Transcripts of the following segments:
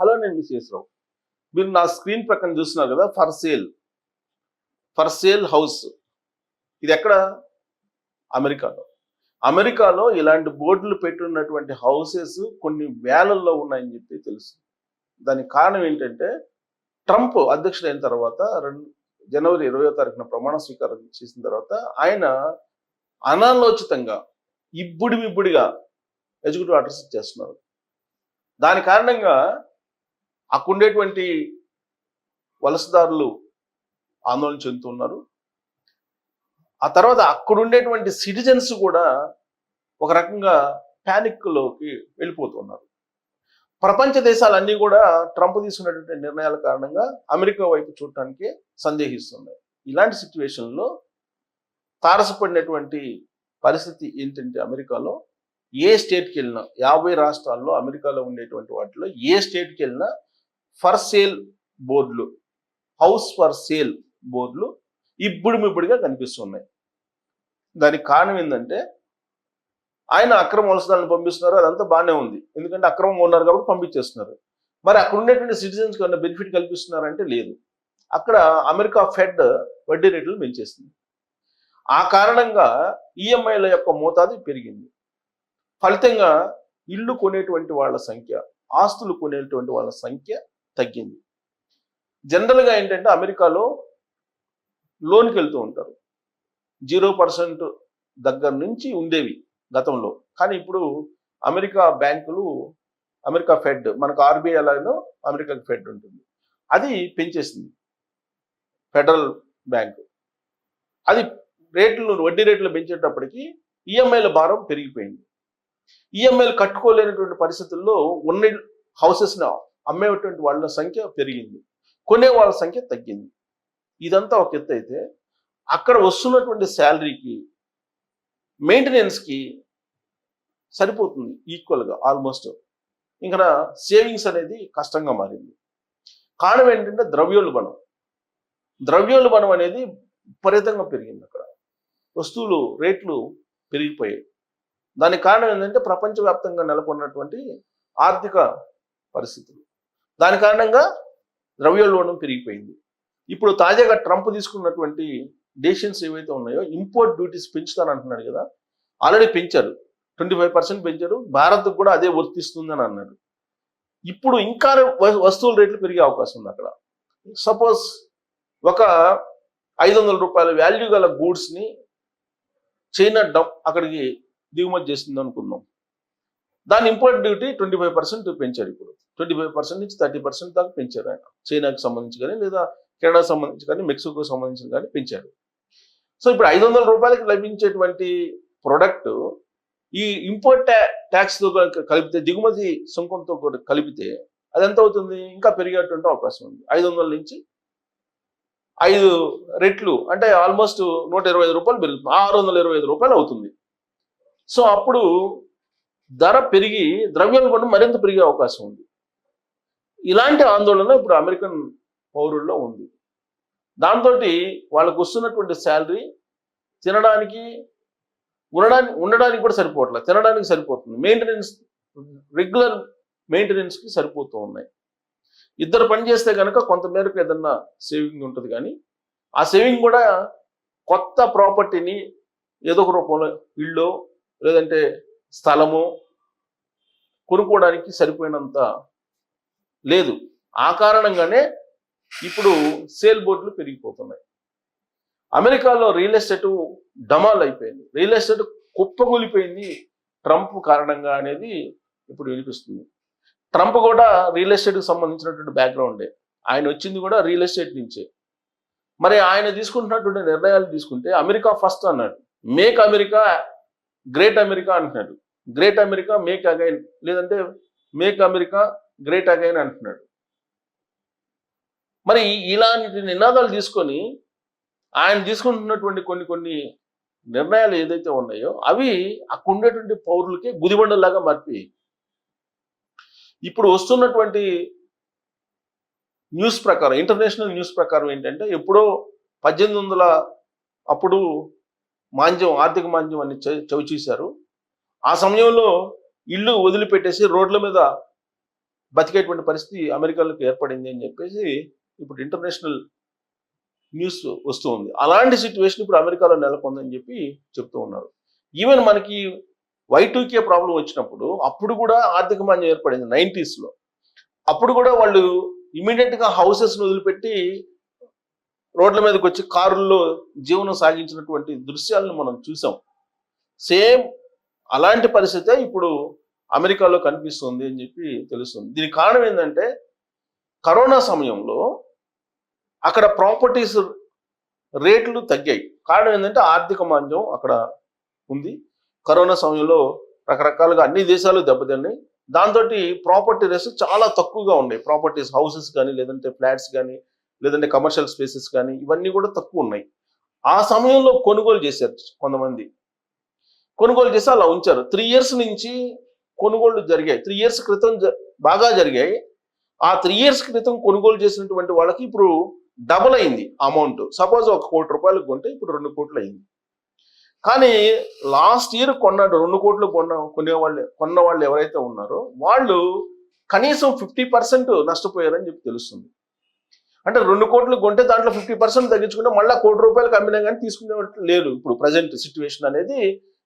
Hello నేను miss మీరు నా స్క్రీన్ ప్రక్కన చూస్తున్నారు కదా for sale. For sale house. ఇది ఎక్కడ? అమెరికాలో. అమెరికాలో ఇలాంటి బోర్డులు పెట్టున్నటువంటి హౌసెస్ కొన్ని వేలల్లో ఉన్నాయని చెప్పి తెలుసు. దానికి కారణం ఏంటంటే ట్రంప్ అధ్యక్షుడైన తర్వాత రెండు జనవరి ఇరవయో తారీఖున ప్రమాణ స్వీకారం చేసిన తర్వాత ఆయన అనాలోచితంగా ఇబ్బుడి ఇబ్బుడిగా ఎగ్జిక్యూటివ్ ఆర్డర్స్ ఇచ్చేస్తున్నారు. దాని కారణంగా అక్కడుండేటువంటి వలసదారులు ఆందోళన చెందుతున్నారు. ఆ తర్వాత అక్కడుండేటువంటి సిటిజన్స్ కూడా ఒక రకంగా ప్యానిక్లోకి వెళ్ళిపోతున్నారు. ప్రపంచ దేశాలన్నీ కూడా ట్రంప్ తీసుకున్నటువంటి నిర్ణయాల కారణంగా అమెరికా వైపు చూడటానికి సందేహిస్తున్నాయి. ఇలాంటి సిచ్యువేషన్లో తారసపడినటువంటి పరిస్థితి ఏంటంటే అమెరికాలో ఏ స్టేట్కి వెళ్ళినా యాభై రాష్ట్రాల్లో అమెరికాలో ఉండేటువంటి వాటిలో ఏ స్టేట్కి వెళ్ళినా ఫర్ సేల్ బోర్డులు హౌస్ ఫర్ సేల్ బోర్డులు ఇప్పుడుమిప్పుడుగా కనిపిస్తున్నాయి. దానికి కారణం ఏంటంటే ఆయన అక్రమ వలసదాలను పంపిస్తున్నారు అదంతా బాగానే ఉంది. ఎందుకంటే అక్రమం ఉన్నారు కాబట్టి పంపించేస్తున్నారు. మరి అక్కడ ఉండేటువంటి సిటిజన్స్ కన్నా బెనిఫిట్ కల్పిస్తున్నారంటే లేదు. అక్కడ అమెరికా ఫెడ్ వడ్డీ రేట్లు పెంచేసింది. ఆ కారణంగా ఈఎంఐల యొక్క మోతాదు పెరిగింది. ఫలితంగా ఇల్లు కొనేటువంటి వాళ్ళ సంఖ్య ఆస్తులు కొనేటువంటి వాళ్ళ సంఖ్య తగ్గింది. జనరల్గా ఏంటంటే అమెరికాలో లోన్కి వెళ్తూ ఉంటారు. జీరో పర్సెంట్ దగ్గర నుంచి ఉండేవి గతంలో. కానీ ఇప్పుడు అమెరికా బ్యాంకులు అమెరికా ఫెడ్ మనకు ఆర్బీఐ అలాగనో అమెరికా ఫెడ్ ఉంటుంది. అది పెంచేసింది. Federal bank. అది రేట్లు వడ్డీ రేట్లు పెంచేటప్పటికి ఈఎంఐల భారం పెరిగిపోయింది. ఈఎంఐలు కట్టుకోలేనటువంటి పరిస్థితుల్లో ఉన్న హౌసెస్ని అమ్మేటువంటి వాళ్ళ సంఖ్య పెరిగింది. కొనే వాళ్ళ సంఖ్య తగ్గింది. ఇదంతా ఒక ఎత్తు అయితే అక్కడ వస్తున్నటువంటి శాలరీకి మెయింటెనెన్స్కి సరిపోతుంది ఈక్వల్గా ఆల్మోస్ట్. ఇంకా సేవింగ్స్ అనేది కష్టంగా మారింది. కారణం ఏంటంటే ద్రవ్యోల్బణం. ద్రవ్యోల్బణం అనేది విపరీతంగా పెరిగింది అక్కడ. వస్తువులు రేట్లు పెరిగిపోయాయి. దానికి కారణం ఏంటంటే ప్రపంచవ్యాప్తంగా నెలకొన్నటువంటి ఆర్థిక పరిస్థితులు. దాని కారణంగా ద్రవ్యోల్బణం పెరిగిపోయింది. ఇప్పుడు తాజాగా ట్రంప్ తీసుకున్నటువంటి డెసిషన్స్ ఏవైతే ఉన్నాయో ఇంపోర్ట్ డ్యూటీస్ పెంచుతానంటున్నాడు కదా ఆల్రెడీ పెంచారు. ట్వంటీ ఫైవ్ పర్సెంట్ పెంచారు. భారత్ కూడా అదే వర్తిస్తుందని అన్నాడు. ఇప్పుడు ఇంకా వస్తువుల రేట్లు పెరిగే అవకాశం ఉంది అక్కడ. సపోజ్ ఒక ఐదు వందల రూపాయల వాల్యూ గల గూడ్స్ని చైనా డమ్ అక్కడికి దిగుమతి చేస్తుంది అనుకుందాం దాని import duty twenty five percent పెంచారు ఇప్పుడు. ట్వంటీ ఫైవ్ పర్సెంట్ నుంచి థర్టీ పర్సెంట్ దాకా పెంచారు ఆయన. చైనాకి సంబంధించి కానీ లేదా కెనడాకి సంబంధించి కానీ మెక్సికో సంబంధించి కానీ పెంచారు. సో ఇప్పుడు ఐదు వందల రూపాయలకి లభించేటువంటి ప్రొడక్ట్ ఈ ఇంపోర్ట్ ట్యాక్స్తో కలిపితే దిగుమతి సుంకంతో కూడా కలిపితే అది ఎంత అవుతుంది? ఇంకా పెరిగేటువంటి అవకాశం ఉంది. ఐదు వందల నుంచి ఐదు రెట్లు అంటే ఆల్మోస్ట్ నూట ఇరవై ఐదు రూపాయలు పెరుగుతుంది. ఆరు వందల ఇరవై ఐదు రూపాయలు అవుతుంది. సో అప్పుడు ధర పెరిగి ద్రవ్యోల్బణం మరింత పెరిగే అవకాశం ఉంది. ఇలాంటి ఆందోళన ఇప్పుడు అమెరికన్ పౌరుల్లో ఉంది. దాంతో వాళ్ళకు వస్తున్నటువంటి శాలరీ తినడానికి ఉండడానికి ఉండడానికి కూడా సరిపోవట్లేదు తినడానికి సరిపోతుంది. మెయింటెనెన్స్ రెగ్యులర్ మెయింటెనెన్స్కి సరిపోతూ ఉన్నాయి. ఇద్దరు పని చేస్తే కనుక కొంతమేరకు ఏదన్నా సేవింగ్ ఉంటుంది కానీ ఆ సేవింగ్ కూడా కొత్త ప్రాపర్టీని ఏదో ఒక రూపంలో ఇళ్ళో లేదంటే స్థలము కొనుక్కోవడానికి సరిపోయినంత లేదు. ఆ కారణంగానే ఇప్పుడు సేల్ బోర్డులు పెరిగిపోతున్నాయి. అమెరికాలో రియల్ ఎస్టేట్ డమాల్ అయిపోయింది రియల్ ఎస్టేట్ కుప్పగూలిపోయింది ట్రంప్ కారణంగా అనేది ఇప్పుడు వినిపిస్తుంది. ట్రంప్ కూడా రియల్ ఎస్టేట్కి సంబంధించినటువంటి బ్యాక్గ్రౌండే. ఆయన వచ్చింది కూడా రియల్ ఎస్టేట్ నుంచే. మరి ఆయన తీసుకుంటున్నటువంటి నిర్ణయాలు తీసుకుంటే అమెరికా ఫస్ట్ అన్నాడు. మేక్ అమెరికా గ్రేట్ అమెరికా అంటున్నాడు. Great America make again. లేదంటే మేక్ అమెరికా గ్రేట్ అగైన్ అంటున్నాడు. మరి ఇలాంటి నినాదాలు తీసుకొని ఆయన తీసుకుంటున్నటువంటి కొన్ని కొన్ని నిర్ణయాలు ఏదైతే ఉన్నాయో అవి అక్కడ ఉండేటువంటి పౌరులకి గుదిబండలాగా మారిపోయి ఇప్పుడు వస్తున్నటువంటి న్యూస్ ప్రకారం ఇంటర్నేషనల్ న్యూస్ ప్రకారం ఏంటంటే ఎప్పుడో పద్దెనిమిది వందల అప్పుడు మాంద్యం ఆర్థిక మాంద్యం అని చవి చవి చూశారు ఆ సమయంలో ఇల్లు వదిలిపెట్టేసి రోడ్ల మీద బతికేటువంటి పరిస్థితి అమెరికాలోకి ఏర్పడింది అని చెప్పేసి ఇప్పుడు ఇంటర్నేషనల్ న్యూస్ వస్తూ ఉంది. అలాంటి సిచ్యువేషన్ ఇప్పుడు అమెరికాలో నెలకొందని చెప్పి చెప్తూ ఉన్నారు. ఈవెన్ మనకి వై టూకే ప్రాబ్లం వచ్చినప్పుడు అప్పుడు కూడా ఆర్థిక మాంద్యం ఏర్పడింది నైంటీస్లో. అప్పుడు కూడా వాళ్ళు ఇమీడియట్గా హౌసెస్ను హౌసెస్ వదిలిపెట్టి రోడ్ల మీదకి వచ్చి కారుల్లో జీవనం సాగించినటువంటి దృశ్యాలను మనం చూసాం. సేమ్ అలాంటి పరిస్థితే ఇప్పుడు అమెరికాలో కనిపిస్తుంది అని చెప్పి తెలుస్తుంది. దీనికి కారణం ఏంటంటే కరోనా సమయంలో అక్కడ ప్రాపర్టీస్ రేట్లు తగ్గాయి. కారణం ఏంటంటే ఆర్థిక మాంద్యం అక్కడ ఉంది. కరోనా సమయంలో రకరకాలుగా అన్ని దేశాలు దెబ్బతిన్నాయి. దాంతో ప్రాపర్టీ రేట్స్ చాలా తక్కువగా ఉన్నాయి. ప్రాపర్టీస్ హౌసెస్ కానీ లేదంటే ఫ్లాట్స్ కానీ లేదంటే కమర్షియల్ స్పేసెస్ కానీ ఇవన్నీ కూడా తక్కువ ఉన్నాయి. ఆ సమయంలో కొనుగోలు చేశారు కొంతమంది. కొనుగోలు చేసి అలా ఉంచారు. త్రీ ఇయర్స్ నుంచి కొనుగోళ్ళు జరిగాయి. త్రీ ఇయర్స్ క్రితం బాగా జరిగాయి. ఆ త్రీ ఇయర్స్ క్రితం కొనుగోలు చేసినటువంటి వాళ్ళకి ఇప్పుడు డబుల్ అయింది అమౌంట్ సపోజ్ ఒక కోటి రూపాయలు కొంటే ఇప్పుడు రెండు కోట్లు అయింది. కానీ లాస్ట్ ఇయర్ కొన్న రెండు కోట్లు కొన్న కొనే వాళ్ళు కొన్న వాళ్ళు ఎవరైతే ఉన్నారో వాళ్ళు కనీసం ఫిఫ్టీ పర్సెంట్ నష్టపోయారని చెప్పి తెలుస్తుంది. అంటే రెండు కోట్లు కొంటే దాంట్లో ఫిఫ్టీ పర్సెంట్ తగ్గించుకుంటే మళ్ళీ కోటి రూపాయలకు అమ్మినా కానీ తీసుకునే లేరు. ఇప్పుడు ప్రజెంట్ సిచ్యువేషన్ అనేది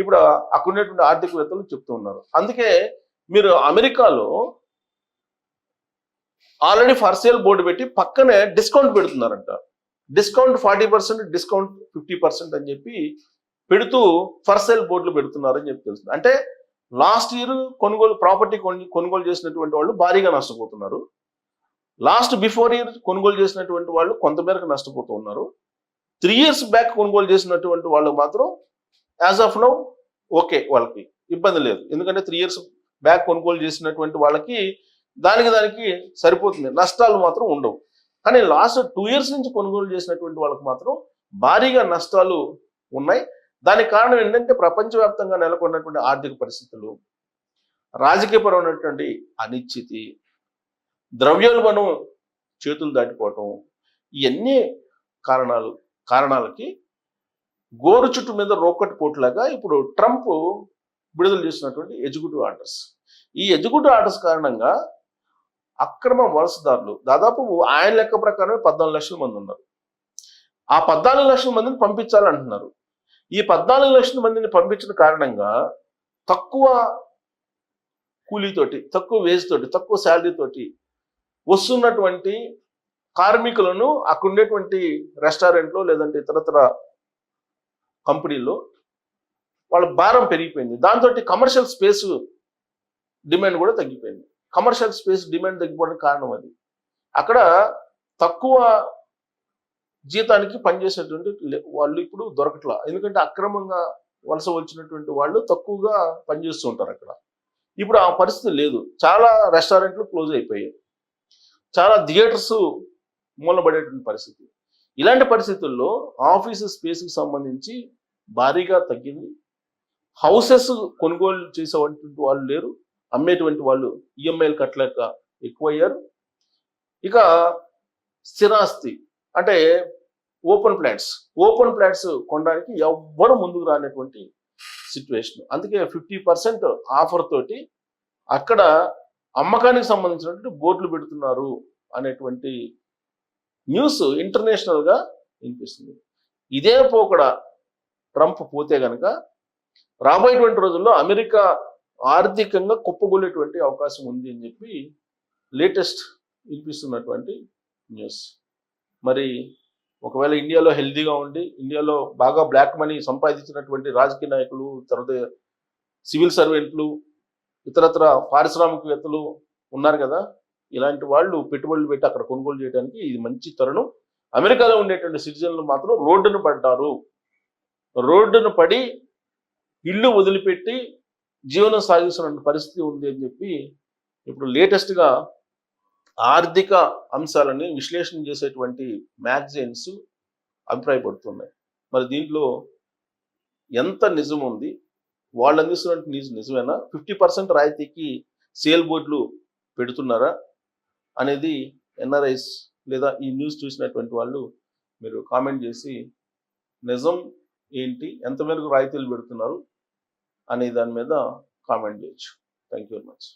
ఇప్పుడు అక్కడ ఉన్నటువంటి ఆర్థికవేత్తలు చెప్తూ ఉన్నారు. అందుకే మీరు అమెరికాలో ఆల్రెడీ ఫర్ సేల్ బోర్డు పెట్టి పక్కనే డిస్కౌంట్ పెడుతున్నారంట. Discount forty percent discount fifty percent అని చెప్పి పెడుతూ ఫర్ సేల్ బోర్డులు పెడుతున్నారని చెప్పి తెలుస్తుంది. అంటే లాస్ట్ ఇయర్ కొనుగోలు ప్రాపర్టీ కొనుగోలు చేసినటువంటి వాళ్ళు భారీగా నష్టపోతున్నారు. లాస్ట్ బిఫోర్ ఇయర్ కొనుగోలు చేసినటువంటి వాళ్ళు కొంతమేరకు నష్టపోతూ ఉన్నారు. త్రీ ఇయర్స్ బ్యాక్ కొనుగోలు చేసినటువంటి వాళ్ళు మాత్రం యాజ్ ఆఫ్ నౌ ఓకే వాళ్ళకి. ఇబ్బంది లేదు. ఎందుకంటే త్రీ ఇయర్స్ బ్యాక్ కొనుగోలు చేసినటువంటి వాళ్ళకి దానికి దానికి సరిపోతుంది. నష్టాలు మాత్రం ఉండవు. కానీ లాస్ట్ టూ ఇయర్స్ నుంచి కొనుగోలు చేసినటువంటి వాళ్ళకి మాత్రం భారీగా నష్టాలు ఉన్నాయి. దానికి కారణం ఏంటంటే ప్రపంచవ్యాప్తంగా నెలకొన్నటువంటి ఆర్థిక పరిస్థితులు రాజకీయపరమైనటువంటి అనిశ్చితి ద్రవ్యోల్బణం చేతులు దాటిపోవటం ఇవన్నీ కారణాలు కారణాలకి గోరు చుట్టు మీద రోకటి పోట్లాగా ఇప్పుడు ట్రంప్ విడుదల చేసినటువంటి ఎగ్జిక్యూటివ్ ఆర్డర్స్. ఈ ఎగ్జిక్యూటివ్ ఆర్డర్స్ కారణంగా అక్రమ వలసదారులు దాదాపు ఆయన లెక్క ప్రకారమే పద్నాలుగు లక్షల మంది ఉన్నారు. ఆ పద్నాలుగు లక్షల మందిని పంపించాలంటున్నారు. ఈ పద్నాలుగు లక్షల మందిని పంపించిన కారణంగా తక్కువ కూలీతోటి తక్కువ వేజ్ తోటి తక్కువ శాలరీ తోటి వస్తున్నటువంటి కార్మికులను అక్కడ ఉండేటువంటి రెస్టారెంట్లో లేదంటే ఇతరతర కంపెనీల్లో వాళ్ళ భారం పెరిగిపోయింది. దాంతో కమర్షియల్ స్పేస్ డిమాండ్ కూడా తగ్గిపోయింది. కమర్షియల్ స్పేస్ డిమాండ్ తగ్గిపోవడానికి కారణం అది. అక్కడ తక్కువ జీతానికి పనిచేసేటువంటి లే- వాళ్ళు ఇప్పుడు దొరకట్లా. ఎందుకంటే అక్రమంగా వలస వచ్చినటువంటి వాళ్ళు తక్కువగా పనిచేస్తూ ఉంటారు అక్కడ. ఇప్పుడు ఆ పరిస్థితి లేదు. చాలా రెస్టారెంట్లు క్లోజ్ అయిపోయాయి. చాలా థియేటర్స్ మూలబడేటువంటి పరిస్థితి. ఇలాంటి పరిస్థితుల్లో ఆఫీసు స్పేస్కి సంబంధించి భారీగా తగ్గింది. హౌసెస్ కొనుగోలు చేసేటువంటి వాళ్ళు లేరు. అమ్మేటువంటి వాళ్ళు ఈఎంఐలు కట్టలేక ఎక్కువయ్యారు. ఇక స్థిరాస్తి అంటే ఓపెన్ ప్లాట్స్ ఓపెన్ ప్లాట్స్ కొనడానికి ఎవ్వరు ముందుకు రానటువంటి సిచ్యువేషన్ అందుకే ఫిఫ్టీ పర్సెంట్ ఆఫర్ తోటి అక్కడ అమ్మకానికి సంబంధించినటువంటి బోర్డులు పెడుతున్నారు అనేటువంటి న్యూస్ ఇంటర్నేషనల్గా వినిపిస్తుంది. ఇదే పోకడ ట్రంప్ పోతే గనక రాబోయేటువంటి రోజుల్లో అమెరికా ఆర్థికంగా కుప్పగొలేటువంటి అవకాశం ఉంది అని చెప్పి లేటెస్ట్ వినిపిస్తున్నటువంటి న్యూస్. మరి ఒకవేళ ఇండియాలో హెల్దీగా ఉండి ఇండియాలో బాగా బ్లాక్ మనీ సంపాదించినటువంటి రాజకీయ నాయకులు తర్వాత సివిల్ సర్వెంట్లు ఇతరత్ర పారిశ్రామికవేత్తలు ఉన్నారు కదా ఇలాంటి వాళ్ళు పెట్టుబడులు పెట్టి అక్కడ కొనుగోలు చేయడానికి ఇది మంచి తరుణం. అమెరికాలో ఉండేటువంటి సిటిజన్లు మాత్రం రోడ్డును పడ్డారు. రోడ్డును పడి ఇల్లు వదిలిపెట్టి జీవనం సాగిస్తున్న పరిస్థితి ఉంది అని చెప్పి ఇప్పుడు లేటెస్ట్గా ఆర్థిక అంశాలని విశ్లేషణ చేసేటువంటి మ్యాగజైన్స్ అభిప్రాయపడుతున్నాయి. మరి దీంట్లో ఎంత నిజం ఉంది? వాళ్ళు అందిస్తున్నటువంటి నిజమేనా? ఫిఫ్టీ పర్సెంట్ రాయితీకి సేల్ బోర్డులు పెడుతున్నారా? అనేది ఎన్ఆర్ఐస్ లేదా ఈ న్యూస్ చూసినటువంటి వాళ్ళు మీరు కామెంట్ చేసి నిజం ఏంటి ఎంత మేరకు రాయితీలు పెడుతున్నారు అనే దాని మీద కామెంట్ చేయొచ్చు. Thank you very much.